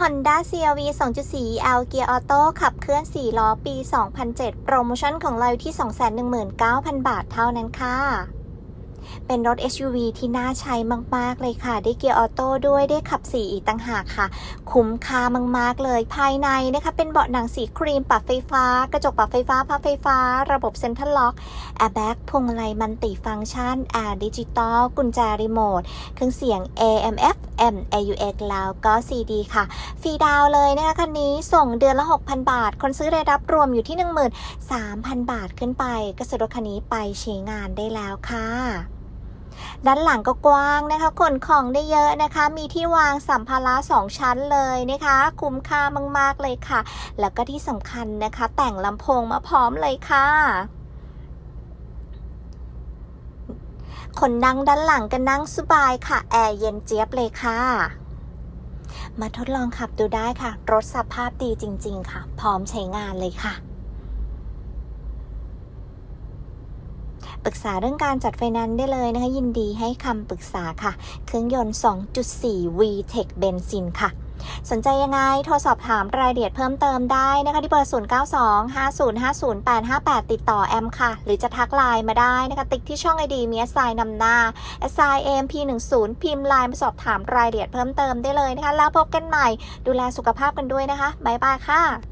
Honda CRV 2.4 L Gear Auto ขับเคลื่อน 4 ล้อปี 2007 โปรโมชั่นของเราอยู่ที่ 219,000 บาทเท่านั้นค่ะ เป็นรถ SUV ที่น่าใช้มาก ๆ เลยค่ะ ได้เกียร์ออโต้ด้วยได้ขับสีอีกต่างหากค่ะ คุ้มค่ามาก ๆ เลย ภายในนะคะ เป็นเบาะหนังสีครีมปรับไฟฟ้า กระจกปรับไฟฟ้าพับไฟฟ้า ระบบเซ็นทรัลล็อกแอร์แบ็กพวงมาลัยมันติฟังก์ชันแอร์ดิจิตอลกุญแจรีโมทเครื่องเสียง AM FM AUX แล้วก็ CD ค่ะ ฟรีดาวเลยนะคะคันนี้ส่งเดือนละ 6,000 บาท คนซื้อได้รับรวมอยู่ที่ 13,000 บาทขึ้นไป ก็ซื้อรถคันนี้ไปใช้งานได้แล้วค่ะ ด้านหลังก็กว้างนะคะขนของได้เยอะนะคะ มีที่วางสัมภาระสองชั้นเลยนะคะ คุ้มค่ามากๆเลยค่ะ แล้วก็ที่สำคัญนะคะ แต่งลำโพงมาพร้อมเลยค่ะคนนั่งด้านหลังก็นั่งสบายค่ะ แอร์เย็นเจี๊ยบเลยค่ะ มาทดลองขับดูได้ค่ะ รถสภาพดีจริง ๆ ค่ะ พร้อมใช้งานเลยค่ะ ปรึกษาเรื่องการจัดไฟแนนซ์ได้เลยนะคะ ยินดีให้คำปรึกษาค่ะ เครื่องยนต์ 2.4 VTEC เบนซินค่ะสนใจยังไง โทรสอบถามรายละเอียดเพิ่มเติมได้นะคะ ที่เบอร์ 0925050858 ติดต่อแอมค่ะ หรือจะทักไลน์มาได้นะคะ ติ๊กที่ช่องไอดีมี s อ i นำหน้า s i amp10 พิมพ์ไลน์มาสอบถามรายละเอียดเพิ่มเติมได้เลยนะคะ แล้วพบกันใหม่ ดูแลสุขภาพกันด้วยนะคะ บ๊ายบายค่ะ